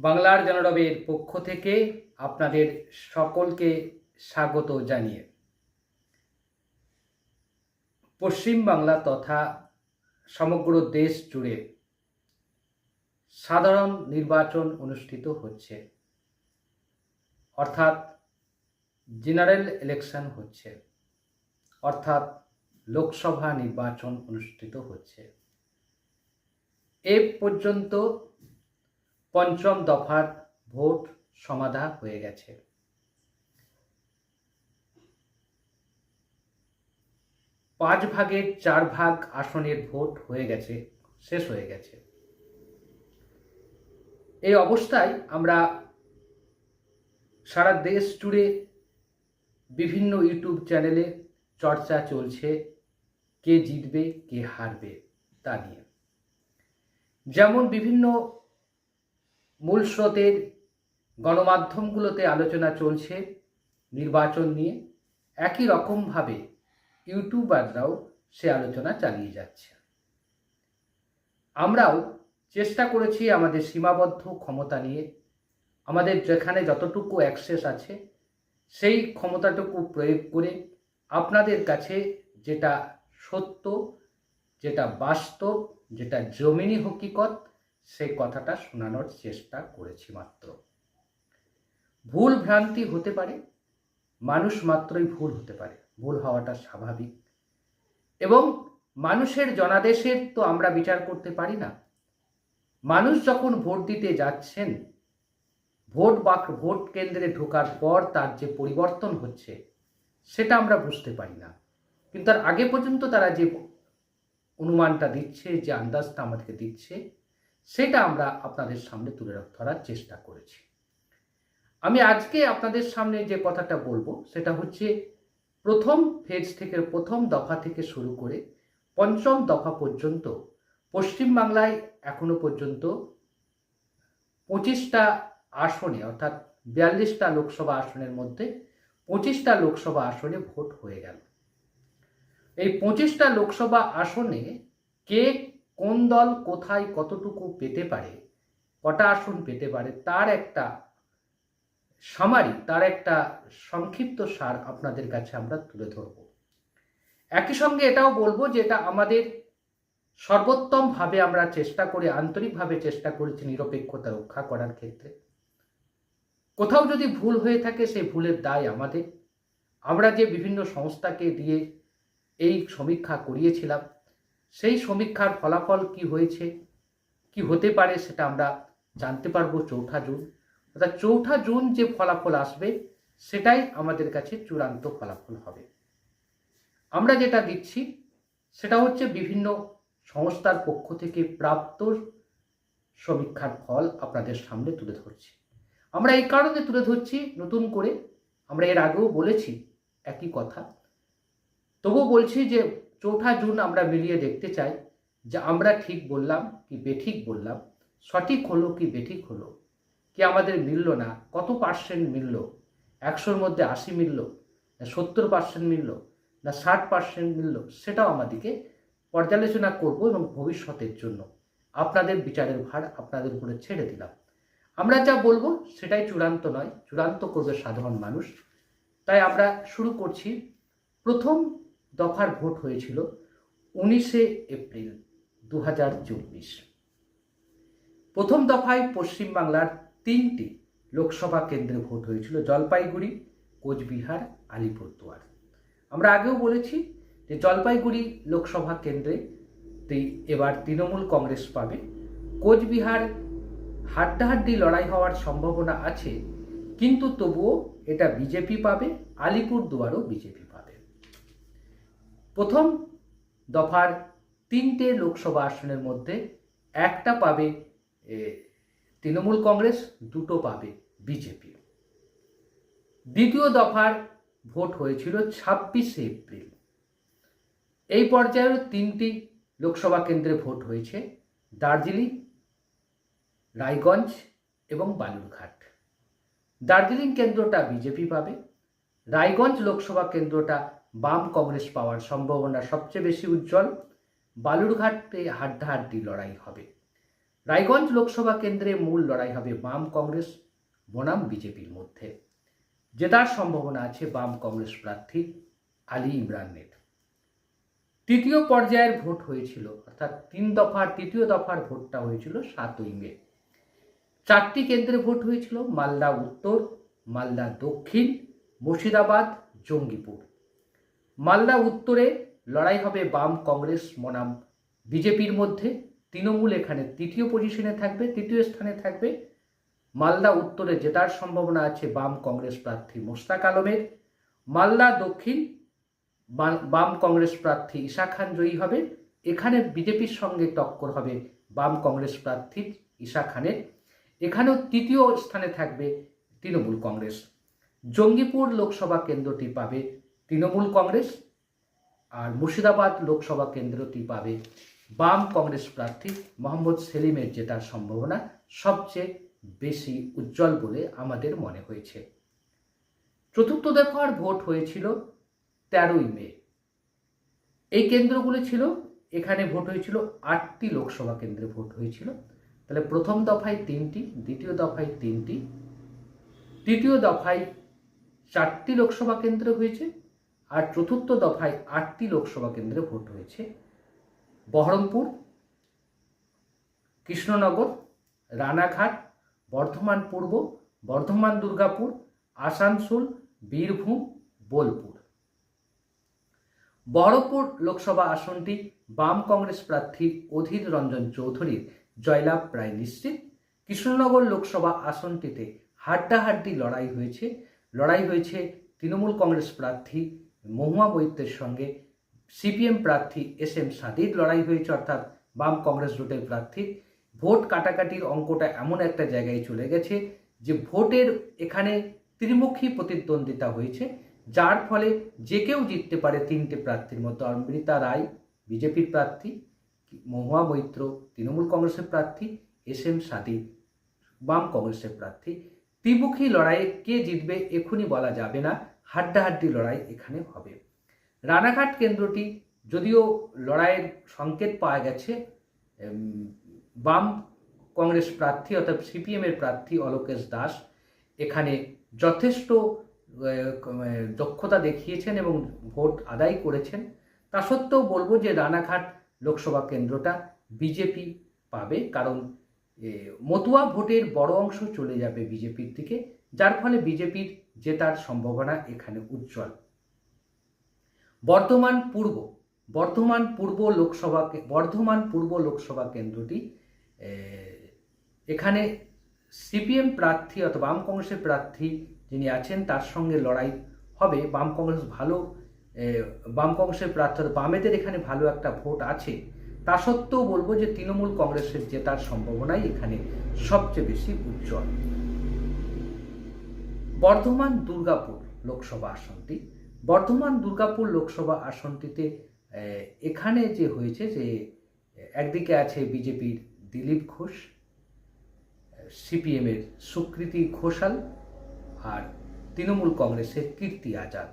বাংলার জনরবের পক্ষ থেকে আপনাদের সকলকে স্বাগত জানিয়ে। পশ্চিম বাংলা তথা সমগ্র দেশ জুড়ে সাধারণ নির্বাচন অনুষ্ঠিত হচ্ছে। অর্থাৎ জেনারেল ইলেকশন হচ্ছে। অর্থাৎ লোকসভা নির্বাচন অনুষ্ঠিত হচ্ছে। এ পর্যন্ত পঞ্চম দফার ভোট সমাধা হয়ে গেছে। পাঁচ ভাগের চার ভাগ আসনের ভোট হয়ে গেছে, শেষ হয়ে গেছে। এই অবস্থায় আমরা সারা দেশ জুড়ে বিভিন্ন ইউটিউব চ্যানেলে চর্চা চলছে, কে জিতবে, কে হারবে তা নিয়ে। যেমন বিভিন্ন মূল স্রোতের গণমাধ্যমগুলোতে আলোচনা চলছে, নির্বাচন নিয়ে। একই রকমভাবে ইউটিউবাররাও সে আলোচনা চালিয়ে যাচ্ছে। আমরাও চেষ্টা করেছি আমাদের সীমাবদ্ধ ক্ষমতা নিয়ে। আমাদের যেখানে যতটুকু অ্যাক্সেস আছে, সেই ক্ষমতাটুকু প্রয়োগ করে আপনাদের কাছে যেটা সত্য, যেটা বাস্তব, যেটা জমিনি হকিকত সেই কথাটা শোনানোর চেষ্টা করেছি মাত্র। ভুল ভ্রান্তি হতে পারে, মানুষ মাত্রই ভুল হতে পারে, ভুল হওয়াটা স্বাভাবিক। এবং মানুষের জনাদেশের তো আমরা বিচার করতে পারি না। মানুষ যখন ভোট দিতে যাচ্ছেন, ভোট বা ভোট কেন্দ্রে ঢোকার পর তার যে পরিবর্তন হচ্ছে, সেটা আমরা বুঝতে পারি না। কিন্তু তার আগে পর্যন্ত তারা যে অনুমানটা দিচ্ছে, যে আন্দাজটা আমাদেরকে দিচ্ছে সেটা আমরা আপনাদের সামনে তুলে ধরার চেষ্টা করেছি। আমি আজকে আপনাদের সামনে যে কথাটা বলব, সেটা হচ্ছে প্রথম ফেজ থেকে, প্রথম দফা থেকে শুরু করে পঞ্চম দফা পর্যন্ত, পশ্চিমবাংলায় এখনও পর্যন্ত পঁচিশটা আসনে, অর্থাৎ বিয়াল্লিশটা লোকসভা আসনের মধ্যে পঁচিশটা লোকসভা আসনে ভোট হয়ে গেল। এই পঁচিশটা লোকসভা আসনে কে কোন দল কোথায় কতটুকু পেতে পারে, কটা আসন পেতে পারে, তার একটা সামারি তার একটা সংক্ষিপ্ত সার আপনাদের কাছে আমরা তুলে ধরব। একই সঙ্গে এটাও বলব যে এটা আমাদের সর্বোত্তমভাবে আমরা চেষ্টা করে, আন্তরিকভাবে চেষ্টা করেছি নিরপেক্ষতা রক্ষা করার ক্ষেত্রে। কোথাও যদি ভুল হয়ে থাকে, সেই ভুলের দায় আমাদের। আমরা যে বিভিন্ন সংস্থাকে দিয়ে এই সমীক্ষা করিয়েছিলাম সেই সমীক্ষার ফলাফল কি হয়েছে? কি হতে পারে সেটা আমরা জানতে পারব চৌঠা জুন। অর্থাৎ চৌঠা জুন যে ফলাফল আসবে, সেটাই আমাদের কাছে চূড়ান্ত ফলাফল হবে। আমরা যেটা দিচ্ছি, সেটা হচ্ছে বিভিন্ন সংস্থার পক্ষ থেকে প্রাপ্ত সমীক্ষার ফল আপনাদের সামনে তুলে ধরছি। আমরা এই কারণে তুলে ধরছি নতুন করে, আমরা এর আগেও বলেছি একই কথা। তবুও বলছি যে চৌঠা জুন আমরা মিলিয়ে দেখতে চাই যে আমরা ঠিক বললাম কি বেঠিক বললাম? সঠিক হলো কি বেঠিক হলো? কি আমাদের মিলল না? কত পার্সেন্ট মিলল? একশোর মধ্যে আশি মিলল? না সত্তর পার্সেন্ট মিলল? না ষাট পার্সেন্ট মিলল? সেটাও আমাদেরকে পর্যালোচনা করব এবং ভবিষ্যতের জন্য। আপনাদের বিচারের ভার আপনাদের উপরে ছেড়ে দিলাম। আমরা যা বলব সেটাই চূড়ান্ত নয়, চূড়ান্ত করবে সাধারণ মানুষ। তাই আমরা শুরু করছি। প্রথম দফার ভোট হয়েছিল উনিশে এপ্রিল দু হাজার চব্বিশ। প্রথম দফায় পশ্চিমবাংলার তিনটি লোকসভা কেন্দ্রে ভোট হয়েছিল জলপাইগুড়ি, কোচবিহার, আলিপুরদুয়ার। আমরা আগেও বলেছি যে জলপাইগুড়ি লোকসভা কেন্দ্রে এবার তৃণমূল কংগ্রেস পাবে। কোচবিহার হাড্ডাহাড্ডি লড়াই হওয়ার সম্ভাবনা আছে, কিন্তু তবুও এটা বিজেপি পাবে, আলিপুরদুয়ারও বিজেপি প্রথম দফার তিনটে লোকসভা আসনের মধ্যে একটা পাবে তৃণমূল কংগ্রেস, দুটো পাবে বিজেপি। দ্বিতীয় দফার ভোট হয়েছিল ছাব্বিশে এপ্রিল। এই পর্যায়েও তিনটি লোকসভা কেন্দ্রে ভোট হয়েছে দার্জিলিং, রায়গঞ্জ এবং বালুরঘাট। দার্জিলিং কেন্দ্রটা বিজেপি পাবে, রায়গঞ্জ লোকসভা কেন্দ্রটা বাম কংগ্রেস পাওয়ার সম্ভাবনা সবচেয়ে বেশি উজ্জ্বল। বালুরঘাটে হাড্ডাহাড্ডি লড়াই হবে। রায়গঞ্জ লোকসভা কেন্দ্রে মূল লড়াই হবে বাম কংগ্রেস, বনাম বিজেপির মধ্যে। জেতার সম্ভাবনা আছে বাম কংগ্রেস প্রার্থী আলী ইমরানের তৃতীয় পর্যায়ের ভোট হয়েছিল, অর্থাৎ তিন দফার, তৃতীয় দফার ভোটটা হয়েছিল সাতই মে। চারটি কেন্দ্রে ভোট হয়েছিল, মালদা উত্তর, মালদা দক্ষিণ, মুর্শিদাবাদ, জঙ্গিপুর। মালদা উত্তরে লড়াই হবে বাম কংগ্রেস বনাম। বিজেপির মধ্যে তৃণমূল এখানে তৃতীয় পজিশনে থাকবে, তৃতীয় স্থানে থাকবে। মালদা উত্তরে জেতার সম্ভাবনা আছে বাম কংগ্রেস প্রার্থী মোস্তাক আলমের। মালদা দক্ষিণ বাম কংগ্রেস প্রার্থী ঈশা খান জয়ী হবে। এখানে বিজেপির সঙ্গে টক্কর হবে বাম কংগ্রেস প্রার্থী ঈশা খানের। এখানেও তৃতীয় স্থানে থাকবে তৃণমূল কংগ্রেস। জঙ্গিপুর লোকসভা কেন্দ্রটি পাবে তৃণমূল কংগ্রেস আর মুর্শিদাবাদ লোকসভা কেন্দ্রটি পাবে বাম কংগ্রেস প্রার্থী মোহাম্মদ সেলিমের জেতার সম্ভাবনা সবচেয়ে বেশি উজ্জ্বল বলে আমাদের মনে হয়েছে। চতুর্থ দফার ভোট হয়েছিল তেরোই মে। এই কেন্দ্রগুলি ছিল, এখানে ভোট হয়েছিল আটটি লোকসভা কেন্দ্রে ভোট হয়েছিল। তাহলে প্রথম দফায় তিনটি, দ্বিতীয় দফায় তিনটি, তৃতীয় দফায় চারটি লোকসভা কেন্দ্র হয়েছে। আর চতুর্থ দফায় আটটি লোকসভা কেন্দ্রে ভোট হয়েছে। বহরমপুর, কৃষ্ণনগর, রানাঘাট, বর্ধমান পূর্ব, বর্ধমান দুর্গাপুর, আসানসোল, বীরভূম, বোলপুর। বহরমপুর লোকসভা আসনটি বাম কংগ্রেস প্রার্থী অধীর রঞ্জন চৌধুরীর জয়লাভ প্রায় নিশ্চিত। কৃষ্ণনগর লোকসভা আসনটিতে হাড্ডাহাড্ডি লড়াই হয়েছে। লড়াই হয়েছে তৃণমূল কংগ্রেস প্রার্থী মহুয়া বৈত্যের সঙ্গে সিপিএম প্রার্থী এস এম সাদির লড়াই হয়েছে, অর্থাৎ বাম কংগ্রেস জোটের প্রার্থী। ভোট কাটাকাটির অঙ্কটা এমন একটা জায়গায় চলে গেছে যে ভোটের এখানে ত্রিমুখী প্রতিদ্বন্দ্বিতা হয়েছে, যার ফলে যে কেউ জিততে পারে তিনটে প্রার্থীর মতো। অমৃতা রায়, বিজেপির প্রার্থী, মহুয়া মৈত্র, তৃণমূল কংগ্রেসের প্রার্থী, এস এম সাদি বাম কংগ্রেসের প্রার্থী। ত্রিমুখী লড়াইয়ে কে জিতবে এখনই বলা যাবে না। হাড্ডাহাড্ডি লড়াই এখানে হবে। রানাঘাট কেন্দ্রটি যদিও লড়াইয়ের সংকেত পাওয়া গেছে বাম কংগ্রেস প্রার্থী অর্থাৎ সিপিএমের প্রার্থী অলোকেশ দাস এখানে যথেষ্ট দক্ষতা দেখিয়েছেন এবং ভোট আদায় করেছেন। তা সত্ত্বেও বলব যে রানাঘাট লোকসভা কেন্দ্রটা বিজেপি পাবে, কারণ মতুয়া ভোটের বড় অংশ চলে যাবে বিজেপির দিকে, যার ফলে বিজেপির জেতার সম্ভাবনা এখানে উজ্জ্বল। বর্ধমান পূর্ব বর্ধমান পূর্ব লোকসভা বর্ধমান পূর্ব লোকসভা কেন্দ্রটি এখানে সিপিএম প্রার্থী অথবা বাম কংগ্রেসের প্রার্থী যিনি আছেন, তার সঙ্গে লড়াই হবে। বাম কংগ্রেস ভালো বাম কংগ্রেসের প্রার্থী বামেদের এখানে ভালো একটা ভোট আছে। তা সত্ত্বেও বলব যে তৃণমূল কংগ্রেসের জেতার সম্ভাবনাই এখানে সবচেয়ে বেশি উজ্জ্বল। বর্ধমান দুর্গাপুর লোকসভা আসনটি। বর্ধমান দুর্গাপুর লোকসভা আসনটিতে এখানে যে হয়েছে যে, একদিকে আছে বিজেপির দিলীপ ঘোষ, সিপিএমের সুকৃতি ঘোষাল আর তৃণমূল কংগ্রেসের কীর্তি আজাদ।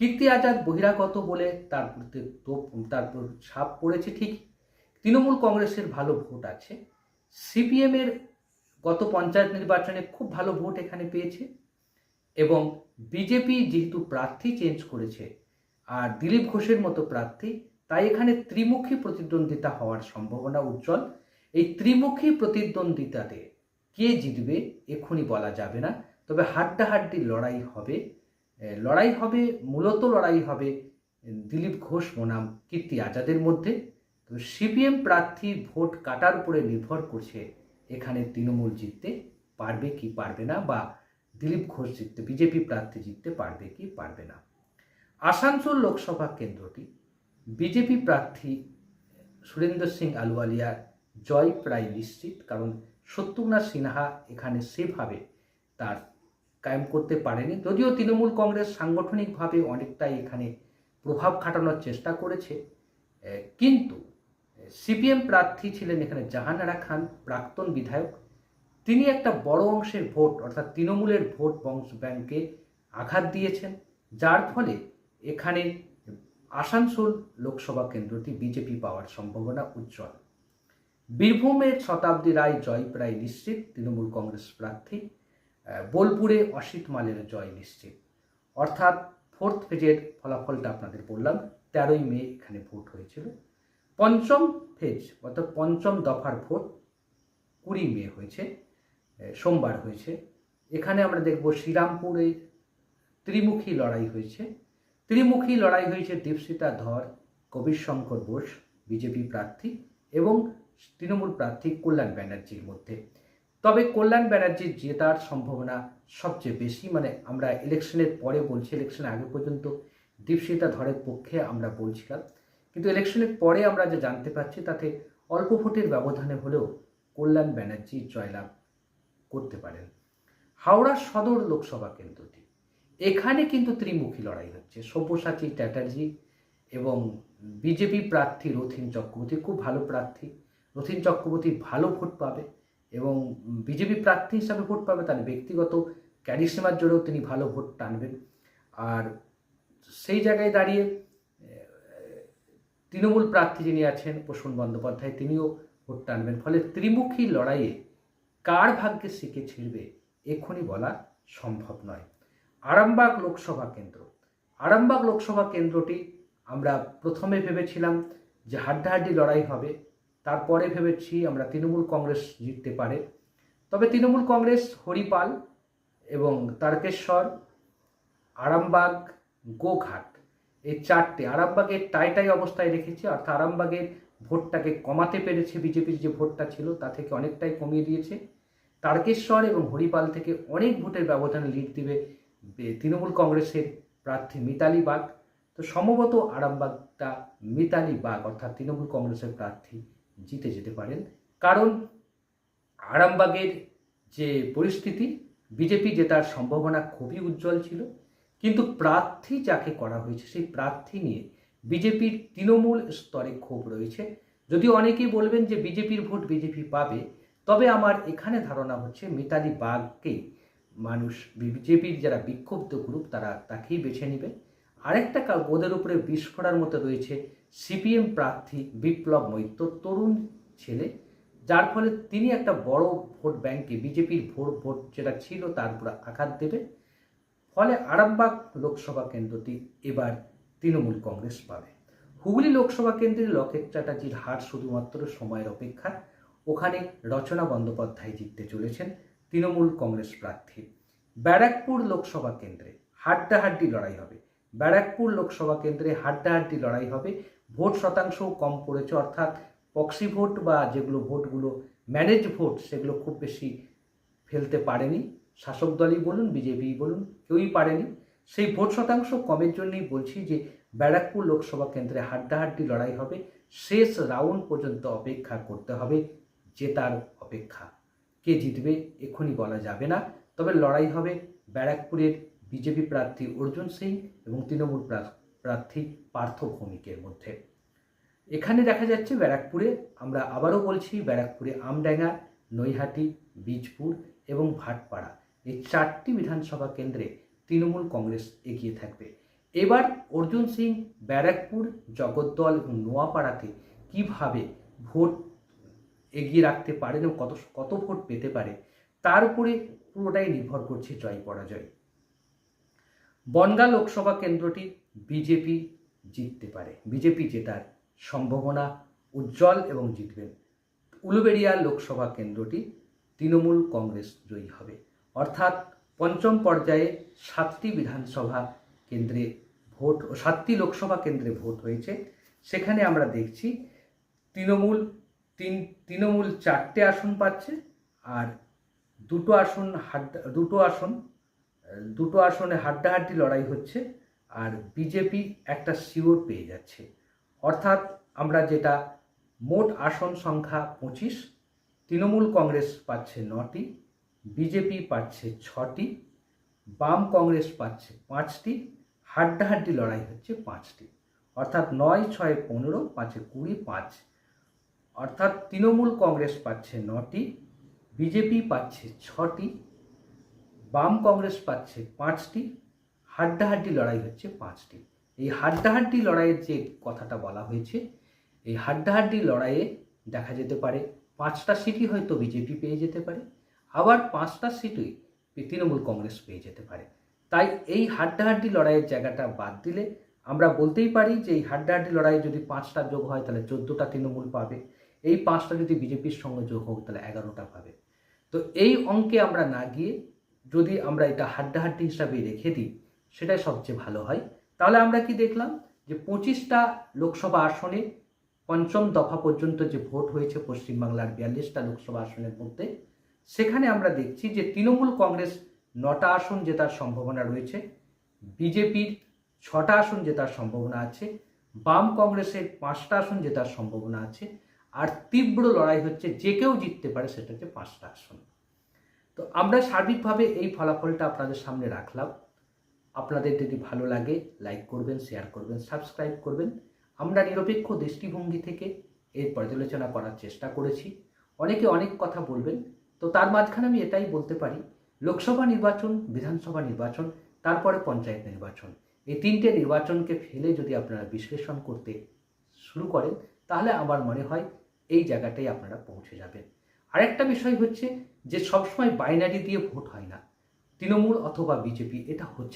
কীর্তি আজাদ বহিরাগত বলে তার প্রতি তার ছাপ পড়েছে ঠিক তৃণমূল কংগ্রেসের ভালো ভোট আছে। সিপিএমের গত পঞ্চায়েত নির্বাচনে খুব ভালো ভোট এখানে পেয়েছে। এবং বিজেপি যেহেতু প্রার্থী চেঞ্জ করেছে, আর দিলীপ ঘোষের মতো প্রার্থী, তাই এখানে ত্রিমুখী প্রতিদ্বন্দ্বিতা হওয়ার সম্ভাবনা উজ্জ্বল। এই ত্রিমুখী প্রতিদ্বন্দ্বিতাতে কে জিতবে এক্ষুনি বলা যাবে না, তবে হাড্ডাহাড্ডি লড়াই হবে। লড়াই হবে, মূলত লড়াই হবে দিলীপ ঘোষ বনাম কীর্তি আজাদের মধ্যে। তো সিপিএম প্রার্থী ভোট কাটার উপরে নির্ভর করছে এখানে তৃণমূল জিততে, পারবে কি পারবে না বা দিলীপ ঘোষ জিততে, বিজেপি প্রার্থী জিততে পারবে কি পারবে না। আসানসোল লোকসভা কেন্দ্রটি, বিজেপি প্রার্থী সুরেন্দ্র সিং আলুয়ালিয়ার জয় প্রায় নিশ্চিত, কারণ শত্রুঘ্না সিনহা এখানে সেভাবে তার কায়েম করতে পারেনি। যদিও তৃণমূল কংগ্রেস সাংগঠনিকভাবে অনেকটাই এখানে প্রভাব খাটানোর চেষ্টা করেছে কিন্তু সিপিএম প্রার্থী ছিলেন এখানে জাহানারা খান, প্রাক্তন বিধায়ক। তিনি একটা বড় অংশের ভোট, অর্থাৎ তৃণমূলের ভোট বংশ ব্যাংকে আঘাত দিয়েছেন, যার ফলে এখানে আসানসোল লোকসভা কেন্দ্রটি বিজেপি পাওয়ার সম্ভাবনা উজ্জ্বল। বীরভূমের শতাব্দী রায় জয় প্রায় নিশ্চিত, তৃণমূল কংগ্রেস প্রার্থী বোলপুরে অসিত মালের জয় নিশ্চিত। অর্থাৎ ফোর্থ ফেজের ফলাফলটা আপনাদের বললাম, তেরোই মে এখানে ভোট হয়েছিল। পঞ্চম ফেজ, অর্থাৎ পঞ্চম দফার ভোট কুড়ি মে হয়েছে। সোমবার হয়েছে। এখানে আমরা দেখব শ্রীরামপুরে ত্রিমুখী লড়াই হয়েছে। ত্রিমুখী লড়াই হয়েছে দীপসিতা ধর কবির শঙ্কর বোস, বিজেপি প্রার্থী এবং তৃণমূল প্রার্থী কল্যাণ ব্যানার্জির মধ্যে। তবে কল্যাণ ব্যানার্জির জেতার সম্ভাবনা সবচেয়ে বেশি মানে আমরা ইলেকশনের পরে বলছি ইলেকশনের আগে পর্যন্ত দীপশিতা ধরের পক্ষে আমরা বলছিলাম। কিন্তু ইলেকশনের পরে আমরা যে জানতে পারছি, তাতে অল্প ভোটের ব্যবধানে হলেও কল্যাণ ব্যানার্জি জয়লাভ করতে পারেন। হাওড়া সদর লোকসভা কেন্দ্রটি। এখানে কিন্তু ত্রিমুখী লড়াই হচ্ছে। সব্যসাচী চ্যাটার্জি এবং বিজেপি প্রার্থী রথিন চক্রবর্তী খুব ভালো প্রার্থী। রথিন চক্রবর্তী ভালো ভোট পাবে এবং বিজেপি প্রার্থী হিসাবে ভোট পাবে। তার ব্যক্তিগত ক্যারিসীমার জোরেও তিনি ভালো ভোট টানবেন। আর সেই জায়গায় দাঁড়িয়ে তৃণমূল প্রার্থী যিনি আছেন, প্রসূন বন্দ্যোপাধ্যায়, তিনিও ভোট টানবেন। ফলে ত্রিমুখী লড়াইয়ে কার ভাগ্যে শিখে ছিড়বে, এক্ষুনি বলা সম্ভব নয়। আরামবাগ লোকসভা কেন্দ্র। আরামবাগ লোকসভা কেন্দ্রটি আমরা প্রথমে ভেবেছিলাম যে হাড্ডাহাড্ডি লড়াই হবে, তারপরে ভেবেছি আমরা তৃণমূল কংগ্রেস জিততে পারে। তবে তৃণমূল কংগ্রেস, হরিপাল এবং তারকেশ্বর, আরামবাগ, গোঘাট, এই চারটে, আরামবাগের টাইটাই অবস্থায় রেখেছে, অর্থাৎ আরামবাগের ভোটটাকে কমাতে পেরেছে বিজেপির যে ভোটটা ছিল, তা থেকে অনেকটাই কমিয়ে দিয়েছে। তারকেশ্বর এবং হরিপাল থেকে অনেক ভোটের ব্যবধানে লিড দিবে তৃণমূল কংগ্রেসের প্রার্থী মিতালি বাগ। তো সম্ভবত আরামবাগটা মিতালি বাগ, অর্থাৎ তৃণমূল কংগ্রেসের প্রার্থী, জিতে যেতে পারেন। কারণ আরামবাগের যে পরিস্থিতি, বিজেপি জেতার সম্ভাবনা খুবই উজ্জ্বল ছিল। কিন্তু প্রার্থী যাকে করা হয়েছে, সেই প্রার্থী নিয়ে বিজেপির তৃণমূল স্তরে ক্ষোভ রয়েছে। যদিও অনেকেই বলবেন যে বিজেপির ভোট বিজেপি পাবে, তবে আমার এখানে ধারণা হচ্ছে মিতালি বাগকেই মানুষ, বিজেপির যারা বিক্ষুব্ধ গ্রুপ তারা তাকেই বেছে নেবে। আরেকটা কা- ওদের উপরে বিস্ফোরার মতো রয়েছে সিপিএম প্রার্থী বিপ্লব মৈত্র, তরুণ ছেলে। যার ফলে তিনি একটা বড় ভোট ব্যাংকে বিজেপির ভোট ভোট যেটা ছিল তার উপর আঘাত দেবে। ফলে আরামবাগ লোকসভা কেন্দ্রটি এবার তৃণমূল কংগ্রেস পাবে। হুগলি লোকসভা কেন্দ্রে লকেট চ্যাটার্জির হার শুধুমাত্র সময়ের অপেক্ষা। ওখানে রচনা বন্দ্যোপাধ্যায় জিততে চলেছেন তৃণমূল কংগ্রেস প্রার্থী। ব্যারাকপুর লোকসভা কেন্দ্রে হাড্ডাহাড্ডি লড়াই হবে। ব্যারাকপুর লোকসভা কেন্দ্রে হাড্ডাহাড্ডি লড়াই হবে। ভোট শতাংশও কম পড়েছে, অর্থাৎ পক্সি ভোট বা যেগুলো ভোটগুলো ম্যানেজ ভোট, সেগুলো খুব বেশি ফেলতে পারেনি। শাসক দলই বলুন বিজেপি বলুন, কেউই পারেনি। সেই ভোট শতাংশ কমের জন্যই বলছি যে ব্যারাকপুর লোকসভা কেন্দ্রে হাড্ডাহাড্ডি লড়াই হবে। শেষ রাউন্ড পর্যন্ত অপেক্ষা করতে হবে, জেতার অপেক্ষা। কে জিতবে এক্ষুনি বলা যাবে না। তবে লড়াই হবে ব্যারাকপুরের বিজেপি প্রার্থী অর্জুন সিং এবং তৃণমূল প্রা- প্রার্থী পার্থ ভৌমিকের মধ্যে। এখানে দেখা যাচ্ছে ব্যারাকপুরে, আমরা আবারও বলছি ব্যারাকপুরে আমডাঙ্গা, নৈহাটি, বীজপুর এবং ভাটপাড়া। এই চারটি বিধানসভা কেন্দ্রে তৃণমূল কংগ্রেস এগিয়ে থাকবে। এবার অর্জুন সিং ব্যারাকপুর, জগদ্দল এবং নোয়াপাড়াতে কীভাবে ভোট এগিয়ে রাখতে পারেন এবং কত কত ভোট পেতে পারে, তার উপরে পুরোটাই নির্ভর করছে জয় পরাজয়। বনগা লোকসভা কেন্দ্রটি বিজেপি জিততে পারে। বিজেপি জেতার সম্ভাবনা উজ্জ্বল এবং জিতবেন উলুবেড়িয়া লোকসভা কেন্দ্রটি তৃণমূল কংগ্রেস জয়ী হবে। অর্থাৎ পঞ্চম পর্যায়ে সাতটি বিধানসভা কেন্দ্রে ভোট সাতটি লোকসভা কেন্দ্রে ভোট হয়েছে। সেখানে আমরা দেখছি তৃণমূল তিন, তৃণমূল চারটে আসন পাচ্ছে আর দুটো আসন হাড্ডা, দুটো আসন, দুটো আসনে হাড্ডাহাড্ডি লড়াই হচ্ছে আর বিজেপি একটা শিওর পেয়ে যাচ্ছে। অর্থাৎ আমরা যেটা মোট আসন সংখ্যা পঁচিশ, তৃণমূল কংগ্রেস পাচ্ছে নটি বিজেপি পাচ্ছে ছটি, বাম কংগ্রেস পাচ্ছে পাঁচটি, হাড্ডাহাড্ডি লড়াই হচ্ছে পাঁচটি। অর্থাৎ নয়, ছয়, পনেরো, পাঁচে কুড়ি, পাঁচ। অর্থাৎ তৃণমূল কংগ্রেস পাচ্ছে নটি, বিজেপি পাচ্ছে ছটি, বাম কংগ্রেস পাচ্ছে পাঁচটি, হাড্ডাহাড্ডি লড়াই হচ্ছে পাঁচটি। এই হাড্ডাহাড্ডি লড়াইয়ের যে কথাটা বলা হয়েছে, এই হাড্ডাহাড্ডি লড়াইয়ে দেখা যেতে পারে পাঁচটা সিটি হয়তো বিজেপি পেয়ে যেতে পারে আবার পাঁচটা সিটই তৃণমূল কংগ্রেস পেয়ে যেতে পারে। তাই এই হাড্ডাহাড্ডি লড়াইয়ের জায়গাটা বাদ দিলে আমরা বলতেই পারি যে এই হাড্ডাহাড্ডি লড়াইয়ে যদি পাঁচটা যোগ হয়, তাহলে চোদ্দোটা তৃণমূল পাবে। এই পাঁচটা যদি বিজেপির সঙ্গে যোগ হোক, তাহলে এগারোটা পাবে। তো এই অঙ্কে আমরা না গিয়ে যদি আমরা এটা হাড্ডাহাড্ডি হিসাবে রেখে দিই, সেটাই সবচেয়ে ভালো হয়। তাহলে আমরা কি দেখলাম যে পঁচিশটা লোকসভা আসনে পঞ্চম দফা পর্যন্ত যে ভোট হয়েছে পশ্চিমবাংলার বিয়াল্লিশটা লোকসভা আসনের মধ্যে সেখানে আমরা দেখছি যে তৃণমূল কংগ্রেস নটা আসন জেতার সম্ভাবনা রয়েছে, বিজেপির ছটা আসন জেতার সম্ভাবনা আছে, বাম কংগ্রেসের পাঁচটা আসন জেতার সম্ভাবনা আছে, আর তীব্র লড়াই হচ্ছে যে কেউ জিততে পারে সেটা হচ্ছে পাঁচটা আসন। তো আমরা সার্বিকভাবে এই ফলাফলটা আপনাদের সামনে রাখলাম। আপনাদের যদি ভালো লাগে, লাইক করবেন, শেয়ার করবেন, সাবস্ক্রাইব করবেন। আমরা নিরপেক্ষ দৃষ্টিভঙ্গি থেকে এর পর্যালোচনা করার চেষ্টা করেছি। অনেকে অনেক কথা বলবেন তো তার মাঝখানে আমি এটাই বলতে পারি, লোকসভা নির্বাচন, বিধানসভা নির্বাচন, তারপরে পঞ্চায়েত নির্বাচন। এই তিনটে নির্বাচনকে ফেলে যদি আপনারা বিশ্লেষণ করতে শুরু করেন, তাহলে আমার মনে হয় এই জায়গাটাই আপনারা পৌঁছে যাবেন। আরেকটা বিষয় হচ্ছে যে সবসময় বাইনারি দিয়ে ভোট হয় না। তৃণমূল অথবা বিজেপি, এটা হচ্ছে